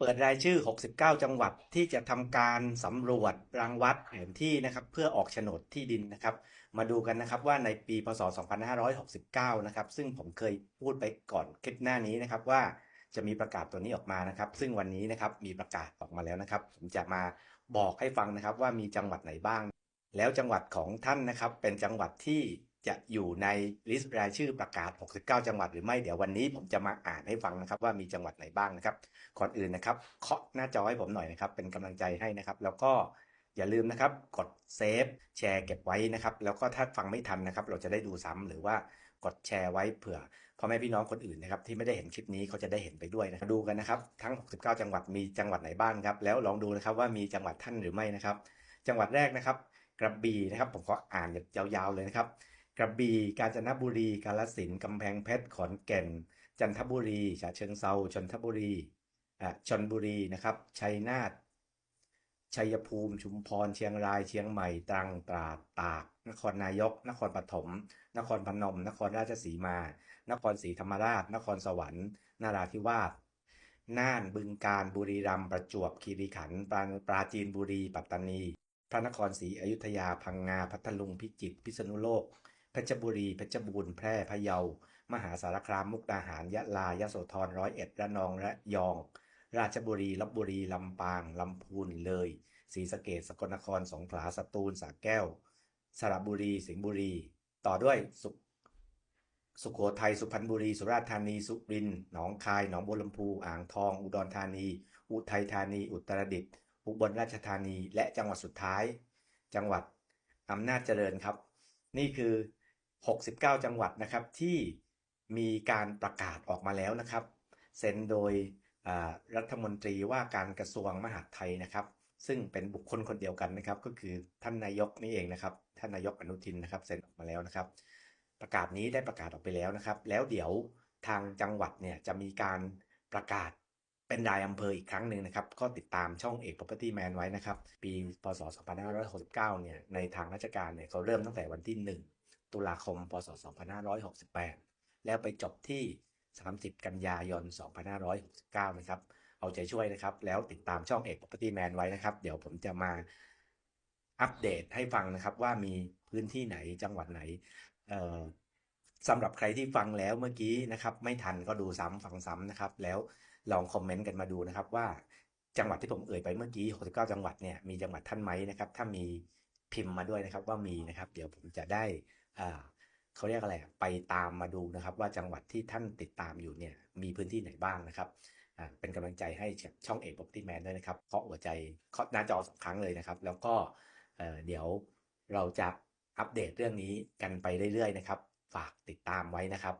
เปิดรายชื่อ 69 จังหวัดที่จะทำการสำรวจรังวัดแผนที่นะครับ เพื่อออกโฉนดที่ดินนะครับ มาดูกันนะครับว่าในปีพศ 2569 นะครับ ซึ่งผมเคยพูดไปก่อนคลิปหน้านี้นะครับว่าจะมีประกาศตัวนี้ออกมานะครับ ซึ่งวันนี้นะครับมีประกาศออกมาแล้วนะครับ ผมจะมาบอกให้ฟังนะครับว่ามีจังหวัดไหนบ้าง แล้วจังหวัดของท่านนะครับ เป็นจังหวัดที่ จะอยู่ในลิสต์รายชื่อประกาศ 69 จังหวัดหรือไม่ เดี๋ยววันนี้ผมจะมาอ่านให้ฟังนะครับ ว่ามีจังหวัดไหนบ้างนะครับ ก่อนอื่นนะครับ เคาะหน้าจอให้ผมหน่อยนะครับ เป็นกำลังใจให้นะครับ แล้วก็อย่าลืมนะครับ กดเซฟแชร์เก็บไว้นะครับ แล้วก็ถ้าฟังไม่ทันนะครับ เราจะได้ดูซ้ำหรือว่ากดแชร์ไว้เผื่อพ่อแม่พี่น้องคนอื่นนะครับที่ไม่ได้เห็นคลิปนี้เขาจะได้เห็นไปด้วยนะดูกันนะครับทั้ง 69 จังหวัดมีจังหวัดไหนบ้างครับ แล้วลองดูนะครับว่ามีจังหวัดท่านหรือไม่นะครับ จังหวัดแรกนะครับ กระบี่นะครับ ผมขออ่านยาวๆเลยนะครับ กระบี่กาญจนบุรีกาฬสินธุ์กำแพงเพชรขอนแก่น จันทบุรีฉะเชิงเทราชนทบุรีอะชนบุรีนะครับชัยนาทชัยภูมิชุมพรเชียงรายเชียงใหม่ตรังตราดตาก นครนายก นครปฐมนครพนม นครราชสีมา นครศรีธรรมราช นครสวรรค์นาราธิวาสน่านบึงกาฬบุรีรัมย์ประจวบคีรีขันธ์ปราปราจีนบุรีปัตตานี พระนครศรีอยุธยาพังงาพัทลุงพิจิตรพิษณุโลก เพชรบุรี เพชรบูรณ์ แพร่ พะเยา มหาสารคาม มุกดาหาร ยะลา ยะโสธร ร้อยเอ็ด ระนอง ระยอง ราชบุรี ลบบุรี ลำปาง ลำพูน เลย ศรีสะเกษสกลนคร สงขลา สตูล สระแก้ว สระบุรี สิงห์บุรี ต่อด้วยสุสุโขทัย สุพรรณบุรี สุราษฎร์ธานี สุรินทร์ หนองคาย หนองบัวลำพู อ่างทอง อุดรธานี อุทัยธานี อุตรดิตถ์ อุบลราชธานี และจังหวัดสุดท้าย จังหวัดอำนาจเจริญครับ นี่คือ 69 จังหวัดนะครับที่มีการประกาศออกมาแล้วนะครับ เซ็นโดยรัฐมนตรีว่าการกระทรวงมหาดไทยนะครับ ซึ่งเป็นบุคคลคนเดียวกันนะครับ ก็คือท่านนายกนี่เองนะครับ ท่านนายกอนุทินนะครับเซ็นออกมาแล้วนะครับ ประกาศนี้ได้ประกาศออกไปแล้วนะครับ แล้วเดี๋ยวทางจังหวัดเนี่ยจะมีการประกาศเป็นรายอำเภออีกครั้งหนึ่งนะครับ ก็ติดตามช่องเอก Property Man ไว้นะครับ ปีพศ 2569 เนี่ย ในทางราชการเนี่ยเขาเริ่มตั้งแต่วันที่ 1 ตุลาคม พศ 2568 แล้วไปจบที่ 30 กันยายน 2569 นะครับ เอาใจช่วยนะครับ แล้วติดตามช่องเอก Property Man ไว้นะครับ เดี๋ยวผมจะมาอัปเดตให้ฟังนะครับว่ามีพื้นที่ไหนจังหวัดไหนเอ่อสำหรับใครที่ฟังแล้วเมื่อกี้นะครับ ไม่ทันก็ดูซ้ำฟังซ้ำนะครับ แล้วลองคอมเมนต์กันมาดูนะครับว่าจังหวัดที่ผมเอ่ยไปเมื่อกี้ 69 จังหวัดเนี่ยมีจังหวัดท่านไหมนะครับ ถ้ามีพิมพ์มาด้วยนะครับว่ามีนะครับ เดี๋ยวผมจะได้ เขาเรียกอะไรไปตามมาดูนะครับ ว่าจังหวัดที่ท่านติดตามอยู่เนี่ยมีพื้นที่ไหนบ้างนะครับเป็นกำลังใจให้ช่องเอกบ็อกตี้แมนด้วยนะครับเคาะหัวใจเคาะหน้าจอสองครั้งเลยนะครับ แล้วก็เเดี๋ยวเราจะอัปเดตเรื่องนี้กันไปเรื่อยๆนะครับ ฝากติดตามไว้นะครับ